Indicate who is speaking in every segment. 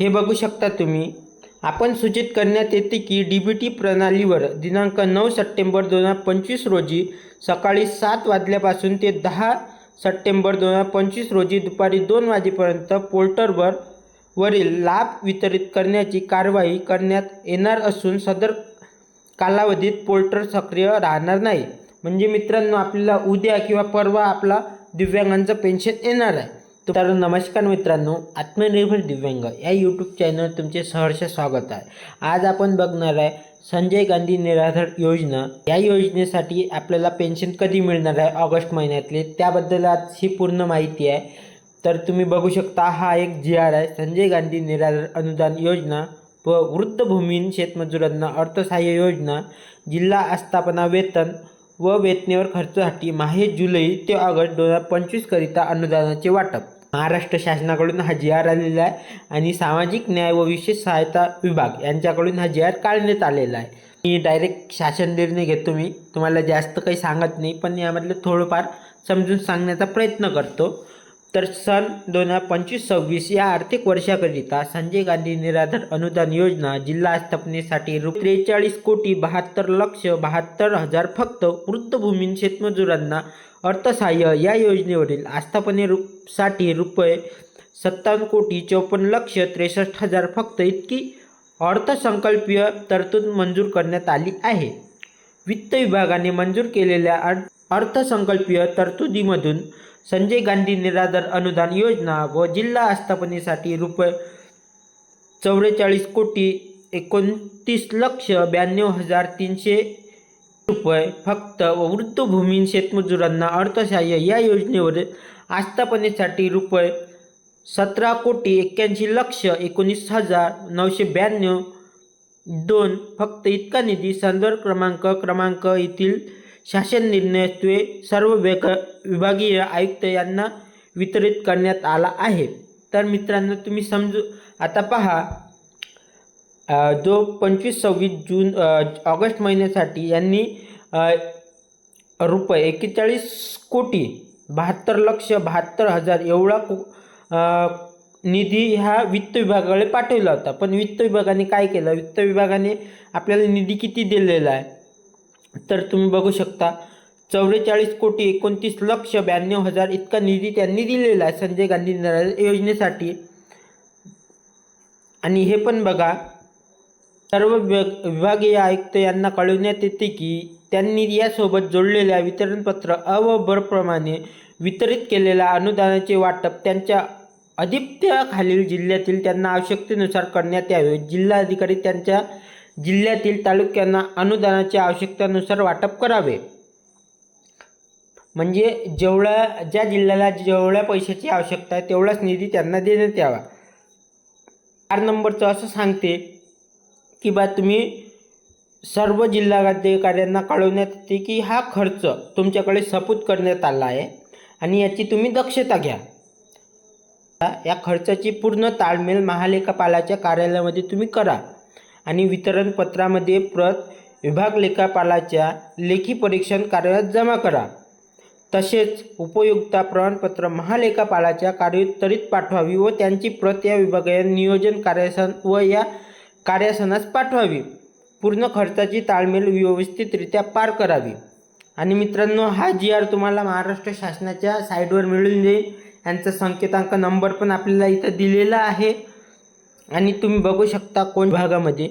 Speaker 1: हे बघू शकता तुम्ही. आपण सूचित करण्यात येते की डी बी टी प्रणालीवर दिनांक नऊ सप्टेंबर दोन हजार पंचवीस रोजी सकाळी सात वाजल्यापासून ते दहा सप्टेंबर दोन हजार पंचवीस रोजी दुपारी दोन वाजेपर्यंत पोर्टरवर वरील लाभ वितरित करण्याची कारवाई करण्यात येणार असून सदर कालावधीत पोर्टर सक्रिय राहणार नाही. म्हणजे मित्रांनो आपल्याला उद्या किंवा परवा आपला दिव्यांगांचं पेन्शन येणार आहे. तर नमस्कार मित्रांनो आत्मनिर्भर दिव्यांग या यूट्यूब चॅनल तुमचे सहर्ष स्वागत आहे. आज आपण बघणार आहे संजय गांधी निराधार योजना. या योजनेसाठी आपल्याला पेन्शन कधी मिळणार आहे ऑगस्ट महिन्यातले? त्याबद्दल आज ही पूर्ण माहिती आहे. तर तुम्ही बघू शकता हा एक जी आर आहे. संजय गांधी निराधार अनुदान योजना व वृद्धभूमीन शेतमजुरांना अर्थसहाय्य योजना जिल्हा आस्थापना वेतन व वेतनेवर खर्चासाठी माहे जुलै ते ऑगस्ट दोन हजार पंचवीसकरिता अनुदानाचे वाटप. महाराष्ट्र शासनाकडून हा जी आर आलेला आहे आणि सामाजिक न्याय व विशेष सहायता विभाग यांच्याकडून हा जी आर काढण्यात आलेला आहे. मी डायरेक्ट शासन निर्णय घेतो मी. तुम्हाला जास्त काही सांगत नाही पण यामधलं थोडंफार समजून सांगण्याचा प्रयत्न करतो. तर सन दोन हजार पंचवीस सव्वीस या आर्थिक वर्षाकरिता संजय गांधी निराधार अनुदान योजना जिल्हा स्थापनेसाठी रु त्रेचाळीस कोटी बहात्तर लक्ष बहात्तर हजार फक्त वृत्तभूमी शेतमजुरांना अर्थसहाय्य या योजनेवरील आस्थापने रु साठी रुपये सत्तावन्न कोटी चौपन्न लक्ष त्रेसष्ट हजार फक्त इतकी अर्थसंकल्पीय तरतूद मंजूर करण्यात आली आहे. वित्त विभागाने मंजूर केलेल्या अर्थ अर्थसंकल्पीय तरतुदीमधून संजय गांधी निराधार अनुदान योजना व जिल्हा आस्थापनेसाठी रुपये चौवेचाळीस कोटी एकोणतीस लक्ष ब्याण्णव हजार तीनशे रुपये फक्त व वृद्धभूमीन शेतमजुरांना अर्थसहाय्य या योजनेवर आस्थापनेसाठी रुपये सतरा कोटी एक्क्याऐंशी लक्ष एकोणीस हजार नऊशे ब्याण्णव दोन फक्त इतका निधी संदर्भ क्रमांक क्रमांक येथील शासन निर्णयत्वे सर्व वेग विभागीय आयुक्त यांना वितरित करण्यात आला आहे. तर मित्रांनो तुम्ही समजू आता पहा. जो पंचवीस सव्वीस जून ऑगस्ट महिन्यासाठी यांनी रुपये एक्केचाळीस कोटी बहात्तर लक्ष बहात्तर हजार एवढा निधी ह्या वित्त विभागाकडे पाठवला होता. पण वित्त विभागाने काय केलं? वित्त विभागाने आपल्याला निधी किती दिलेला आहे? तर तुम्ही बघू शकता. चौवेचाळीस कोटी एकोणतीस लक्ष ब्याण्णव हजार इतका निधी त्यांनी दिलेला आहे संजय गांधी निराधार योजनेसाठी. आणि हे पण बघा सर्व विभागीय आयुक्त यांना कळवण्यात येते की त्यांनी यासोबत जोडलेल्या वितरणपत्र अवबरप्रमाणे वितरित केलेल्या अनुदानाचे वाटप त्यांच्या अधिपत्याखालील जिल्ह्यातील त्यांना आवश्यकतेनुसार करण्यात यावे. जिल्हाधिकारी त्यांच्या जिल्ह्यातील तालुक्यांना अनुदानाच्या आवश्यकतेनुसार वाटप करावे. म्हणजे जेवढ्या ज्या जिल्ह्याला जेवढ्या पैशाची आवश्यकता आहे तेवढाच निधी त्यांना देण्यात यावा. चार नंबरचं असं सांगते की बा तुम्ही सर्व जिल्हाधिकाऱ्यांना कळवण्यात येते की हा खर्च तुमच्याकडे सपूत करण्यात आला आहे आणि याची तुम्ही दक्षता घ्या. या खर्चाची पूर्ण ताळमेळ महालेखापालाच्या कार्यालयामध्ये तुम्ही करा. आणि वितरणपत्रामध्ये प्रत विभाग लेखापालाच्या लेखी परीक्षण कार्यालयात जमा करा. तसेच उपयुक्ता प्रमाणपत्र महालेखापालाच्या कार्योत्तरीत पाठवावी व त्यांची प्रत या विभागाच्या नियोजन कार्यासन व या कार्यासनास पाठवावी. पूर्ण खर्चाची ताळमेळ व्यवस्थितरित्या पार करावी. आणि मित्रांनो हा जी आर तुम्हाला महाराष्ट्र शासनाच्या साईटवर मिळून जाईल. यांचा संकेतांक नंबर पण आपल्याला इथं दिलेला आहे. आणि तुम्ही बघू शकता कोण भागामध्ये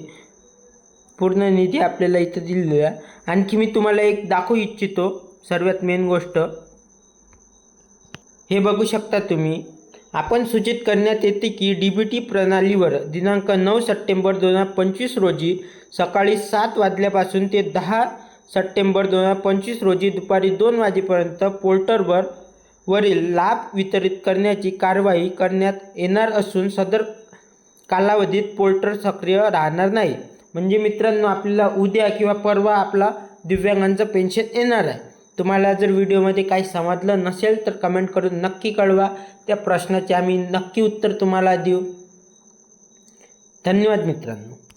Speaker 1: पूर्ण निधी आपल्याला इथं दिलेला आणखी मी तुम्हाला एक दाखवू इच्छितो सर्वात मेन गोष्ट. हे बघू शकता तुम्ही. आपण सूचित करण्यात येते की डी बी टी प्रणालीवर दिनांक नऊ सप्टेंबर दोन हजार पंचवीस रोजी सकाळी सात वाजल्यापासून ते दहा सप्टेंबर दोन हजार पंचवीस रोजी दुपारी दोन वाजेपर्यंत पोर्टरवर वरील लाभ वितरित करण्याची कारवाई करण्यात येणार असून सदर कालावधीत पोर्टर सक्रिय राहणार नाही. म्हणजे मित्रांनो आपल्याला उद्या किंवा परवा आपला दिव्यांगांचं पेन्शन येणार आहे. तुम्हाला जर व्हिडिओमध्ये काही समजलं नसेल तर कमेंट करून नक्की कळवा. त्या प्रश्नाचे आम्ही नक्की उत्तर तुम्हाला देऊ. धन्यवाद मित्रांनो.